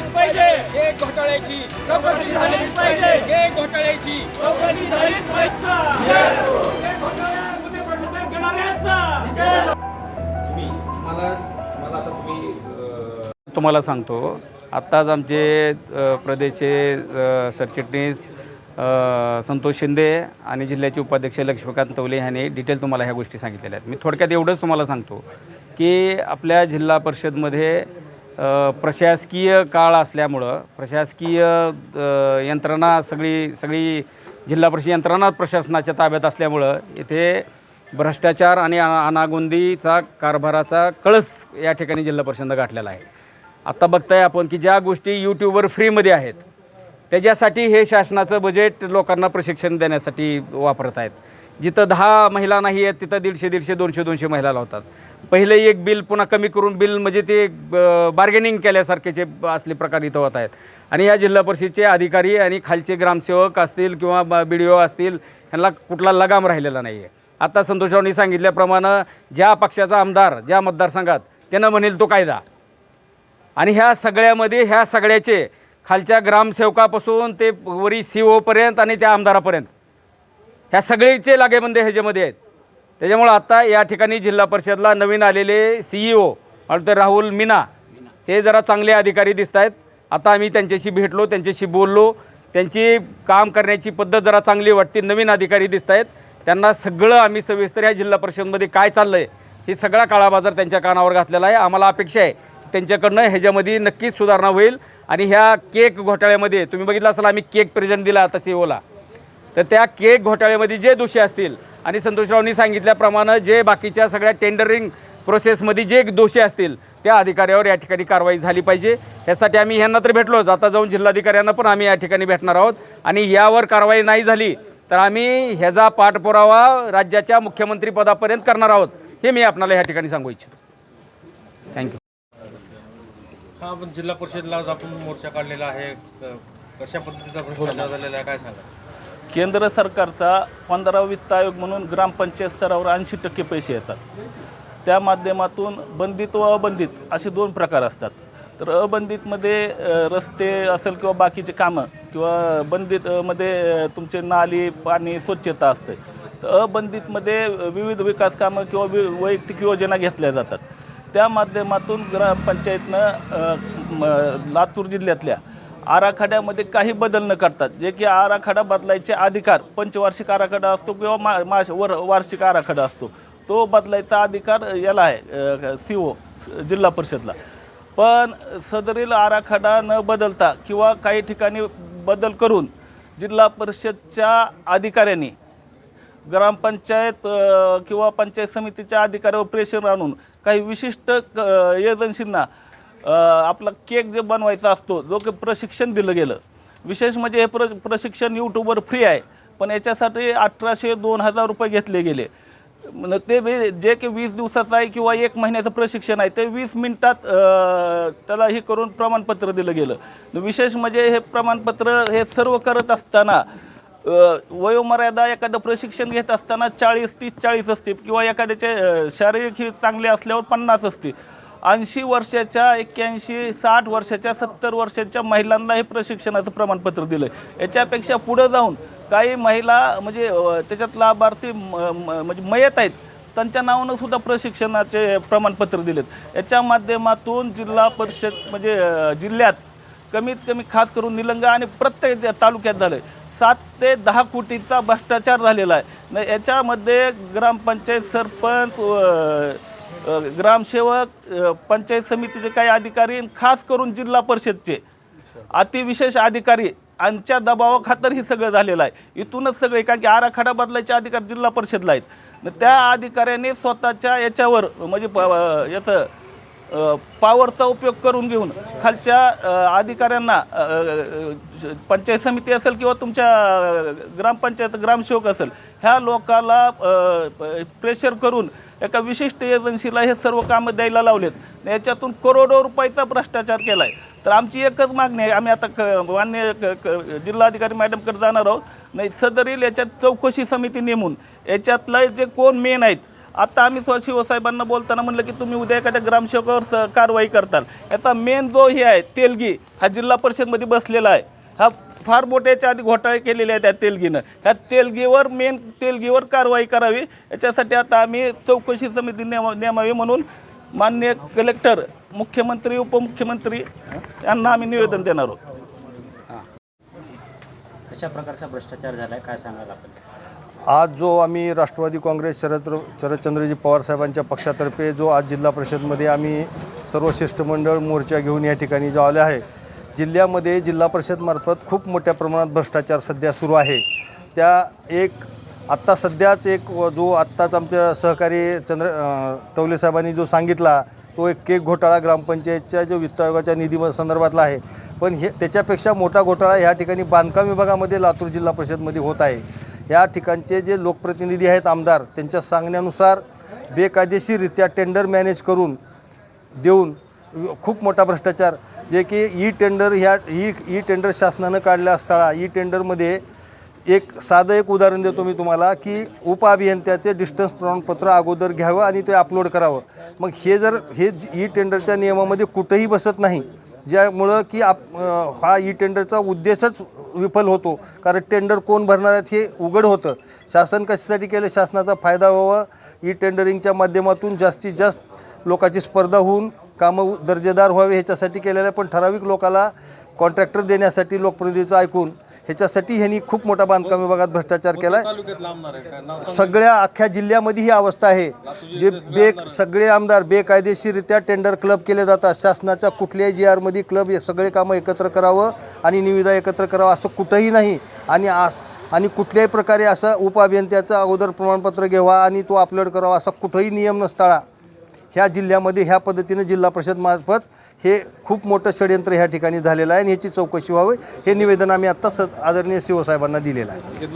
झालीच पाहिजे. केक घोटाळ्याची चौकशी झालीच पाहिजे. केक घोटाळ्याची चौकशी झालीच पाहिजे. हे तुम्हाला सांगतो आत्ताच आमचे प्रदेशचे सरचिटणीस संतोष शिंदे आणि जिल्ह्याचे उपाध्यक्ष लक्ष्मीकांत तवले ह्यांनी डिटेल तुम्हाला ह्या गोष्टी सांगितलेल्या आहेत. मी थोडक्यात एवढंच तुम्हाला सांगतो की आपल्या जिल्हा परिषदमध्ये प्रशासकीय काळ असल्यामुळं प्रशासकीय यंत्रणा सगळी सगळी जिल्हा परिषद यंत्रणा प्रशासनाच्या ताब्यात असल्यामुळं इथे भ्रष्टाचार आणि अनागोंदीचा कारभाराचा कळस या ठिकाणी जिल्हा परिषद गाठलेला आहे. आत्ता बघताय आपण की ज्या गोष्टी यूट्यूबवर फ्रीमध्ये आहेत त्याच्यासाठी हे शासनाचं बजेट लोकांना प्रशिक्षण देण्यासाठी वापरत आहेत. जिथं दहा महिला नाही आहेत तिथं दीडशे दीडशे दोनशे दोनशे महिला लावतात. पहिले एक बिल पुन्हा कमी करून बिल म्हणजे ते बार्गेनिंग केल्यासारखेचे असले प्रकार इथं होत आहेत. आणि ह्या जिल्हा परिषदचे अधिकारी आणि खालचे ग्रामसेवक असतील किंवा बी डी ओ असतील ह्यांना कुठला लगाम राहिलेला नाही आहे आता संतोषरावनी सांगितल्याप्रमाणे ज्या पक्षाचा आमदार ज्या मतदारसंघात त्यानं म्हणेल तो कायदा. आणि ह्या सगळ्यामध्ये ह्या सगळ्याचे खालच्या ग्रामसेवकापासून ते वरी सी ओपर्यंत आणि त्या आमदारापर्यंत. ह्या सगळेचे लागेबंदे ह्याच्यामध्ये आहेत. त्याच्यामुळं आता या ठिकाणी जिल्हा परिषदला नवीन आलेले सी ई ओ तर राहुल मीना हे जरा चांगले अधिकारी दिसत आहेत. आता आम्ही त्यांच्याशी भेटलो त्यांच्याशी बोललो. त्यांची काम करण्याची पद्धत जरा चांगली वाटते नवीन अधिकारी दिसत आहेत. त्यांना सगळं आम्ही सविस्तर या जिल्हा परिषदमध्ये काय चाललं आहे हे सगळा काळाबाजार त्यांच्या कानावर घातलेला आहे. आम्हाला अपेक्षा आहे त्यांच्याकडनं ह्याच्यामध्ये नक्कीच सुधारणा होईल. आणि ह्या केक घोटाळ्यामध्ये तुम्ही बघितलं असाल आम्ही केक प्रेझेंट दिला आता सीओला तर त्या केक घोटाळ्यामध्ये जे दोषी असतील आणि संतोषरावनी सांगितल्याप्रमाणे जे बाकीच्या सगळ्या टेंडरिंग प्रोसेसमध्ये जे दोषी असतील त्या अधिकाऱ्यावर या ठिकाणी कारवाई झाली पाहिजे. ह्यासाठी आम्ही ह्यांना तर भेटलोच. आता जाऊन जिल्हाधिकाऱ्यांना पण आम्ही या ठिकाणी भेटणार आहोत. आणि यावर कारवाई नाही झाली तर आम्ही ह्याचा पाठपुरावा राज्याच्या मुख्यमंत्रीपदापर्यंत करणार आहोत हे मी आपणाला या ठिकाणी सांगू इच्छितो. थँक्यू हा पण जिल्हा परिषदला आपण मोर्चा काढलेला आहे. कशा पद्धतीचा भ्रष्टाचार झालेला आहे काय सांगा केंद्र सरकारचा पंधरा वित्त आयोग म्हणून ग्रामपंचायत स्तरावर ऐंशी टक्के पैसे येतात. त्या माध्यमातून बंदित व अबंदित असे दोन प्रकार असतात. तर अबंदितमध्ये रस्ते असेल किंवा बाकीचे कामं किंवा बंदितमध्ये तुमचे नाली पाणी स्वच्छता असते. तर अबंदितमध्ये विविध विकास कामं किंवा वि वैयक्तिक योजना घेतल्या जातात. त्या माध्यमातून ग्रामपंचायतनं लातूर जिल्ह्यातल्या आराखड्यामध्ये काही बदल न करतात. जे की आराखडा बदलायचे अधिकार पंचवार्षिक आराखडा असतो किंवा मा मा वर वार्षिक आराखडा असतो. तो बदलायचा अधिकार याला आहे सी ओ जिल्हा परिषदला. पण सदरील आराखडा न बदलता किंवा काही ठिकाणी बदल करून जिल्हा परिषदच्या अधिकाऱ्यांनी ग्रामपंचायत किंवा पंचायत समितीच्या अधिकाऱ्यावर प्रेशर आणून काही विशिष्ट क एजन्सींना आपला केक जे बनवायचा असतो जो की प्रशिक्षण दिलं गेलं. विशेष म्हणजे हे प्र प्रशिक्षण यूट्यूबवर फ्री आहे पण याच्यासाठी अठराशे दोन हजार रुपये घेतले गेले. ते जे की वीस दिवसाचं आहे किंवा एक महिन्याचं प्रशिक्षण आहे ते वीस मिनटात त्याला हे करून प्रमाणपत्र दिलं गेलं. विशेष म्हणजे हे प्रमाणपत्र हे सर्व करत असताना वयोमर्यादा एखादं प्रशिक्षण घेत असताना चाळीस तीस चाळीस असते किंवा एखाद्याचे शारीरिक ही चांगले असल्यावर पन्नास असते ऐंशी वर्षाच्या एक्क्याऐंशी साठ वर्षाच्या सत्तर वर्षाच्या महिलांना हे प्रशिक्षणाचं प्रमाणपत्र दिलं याच्यापेक्षा पुढं जाऊन काही महिला म्हणजे त्याच्यात लाभार्थी म- म- म्हणजे मयत आहेत त्यांच्या नावानं सुद्धा प्रशिक्षणाचे प्रमाणपत्र दिलेत. याच्या माध्यमातून जिल्हा परिषद म्हणजे जिल्ह्यात कमीत कमी खास करून निलंगा आणि प्रत्येक तालुक्यात झालं आहे सात ते दहा कोटीचा भ्रष्टाचार झालेला आहे. न याच्यामध्ये ग्रामपंचायत सरपंच ग्रामसेवक अ, पंचायत समितीचे काही अधिकारी आणि खास करून जिल्हा परिषदचे अतिविशेष अधिकारी यांच्या दबावाखातर हे सगळं झालेलं आहे. इथूनच सगळे कारण की आराखडा बदलायचे अधिकार जिल्हा परिषदला आहेत. न त्या अधिकाऱ्याने स्वतःच्या याच्यावर म्हणजे प याचं पॉवरचा उपयोग करून घेऊन खालच्या अधिकाऱ्यांना पंचायत समिती असेल किंवा तुमच्या ग्रामपंचायत ग्रामसेवक असेल ह्या लोकाला प्रेशर करून एका विशिष्ट एजन्सीला हे सर्व कामं द्यायला लावलेत. याच्यातून करोडो रुपयाचा भ्रष्टाचार केला आहे तर आमची एकच मागणी आहे. आम्ही आता क मान्य क क जिल्हाधिकारी मॅडमकडे जाणार आहोत. नाही सदरील याच्यात चौकशी समिती नेमून याच्यातलं जे कोण मेन आहेत आत्ता आम्ही स्व शिवसाहेबांना बोलताना म्हणलं की तुम्ही उद्या एखाद्या ग्रामसेवकावर स कारवाई करताल. याचा मेन जो हे आहे तेलगी हा जिल्हा परिषदमध्ये बसलेला आहे. हा फार मोठ्याच्या आधी घोटाळे केलेले आहेत त्या तेलगीनं. ह्या तेलगीवर मेन तेलगीवर कारवाई करावी. याच्यासाठी आता आम्ही चौकशी समिती नेमा नेमावी म्हणून मान्य कलेक्टर मुख्यमंत्री उपमुख्यमंत्री यांना आम्ही निवेदन देणार आहोत. कशा प्रकारचा भ्रष्टाचार झाला आहे काय सांगाल आपण? आज जो आम्ही राष्ट्रवादी काँग्रेस शरद शरदचंद्रजी पवार साहेबांच्या पक्षातर्फे जो आज जिल्हा परिषदमध्ये आम्ही सर्व शिष्टमंडळ मोर्चा घेऊन या ठिकाणी जो आले आहे जिल्ह्यामध्ये जिल्हा परिषदमार्फत खूप मोठ्या प्रमाणात भ्रष्टाचार सध्या सुरू आहे. त्या एक आत्ता सध्याच एक व जो आत्ताच आमच्या सहकारी चंद्र तवले साहेबांनी जो सांगितला तो एक केक घोटाळा ग्रामपंचायतच्या जो वित्त आयोगाच्या निधी संदर्भातला आहे. पण हे त्याच्यापेक्षा मोठा घोटाळा ह्या ठिकाणी बांधकाम विभागामध्ये लातूर जिल्हा परिषदमध्ये होत आहे. ह्या ठिकाणचे जे लोकप्रतिनिधी आहेत आमदार त्यांच्या सांगण्यानुसार बेकायदेशीररित्या टेंडर मॅनेज करून देऊन खूप मोठा भ्रष्टाचार. जे की ई टेंडर ह्या ई ई टेंडर शासनानं काढल्या असताना ई टेंडरमध्ये एक साधं एक उदाहरण देतो मी तुम्हाला की उपअभियंत्याचे डिस्टन्स प्रमाणपत्र अगोदर घ्यावं आणि ते अपलोड करावं. मग हे जर हे ई टेंडरच्या नियमामध्ये कुठंही बसत नाही ज्यामुळं की आप हा ई टेंडरचा उद्देशच विफल होतो. कारण टेंडर कोण भरणार आहेत हे उघड होतं. शासन कशासाठी केलं? शासनाचा फायदा व्हावा. ई टेंडरिंगच्या माध्यमातून जास्तीत जास्त लोकांची स्पर्धा होऊन कामं दर्जेदार व्हावे ह्याच्यासाठी केलेलं आहे. पण ठराविक लोकाला कॉन्ट्रॅक्टर देण्यासाठी लोकप्रतिनिधीचं ऐकून ह्याच्यासाठी ह्यांनी खूप मोठा बांधकाम विभागात भ्रष्टाचार केला आहे? सगळ्या अख्ख्या जिल्ह्यामध्ये ही अवस्था आहे. जे बे सगळे आमदार बेकायदेशीररित्या टेंडर क्लब केले जातात. शासनाच्या कुठल्याही जी आरमध्ये क्लब सगळे कामं एकत्र करावं आणि निविदा एकत्र करावं असं कुठंही नाही. आणि आस आणि कुठल्याही प्रकारे असं उपअभियंत्याचं अगोदर प्रमाणपत्र घ्यावा आणि तो अपलोड करावा असा कुठंही नियम नसताळा. ह्या जिल्ह्यामध्ये ह्या पद्धतीनं जिल्हा परिषदमार्फत हे खूप मोठं षडयंत्र ह्या ठिकाणी झालेलं आहे आणि ह्याची चौकशी व्हावी हे निवेदन आम्ही आत्ता स आदरणीय शिवसाहेबांना दिलेलं आहे. म्हणजे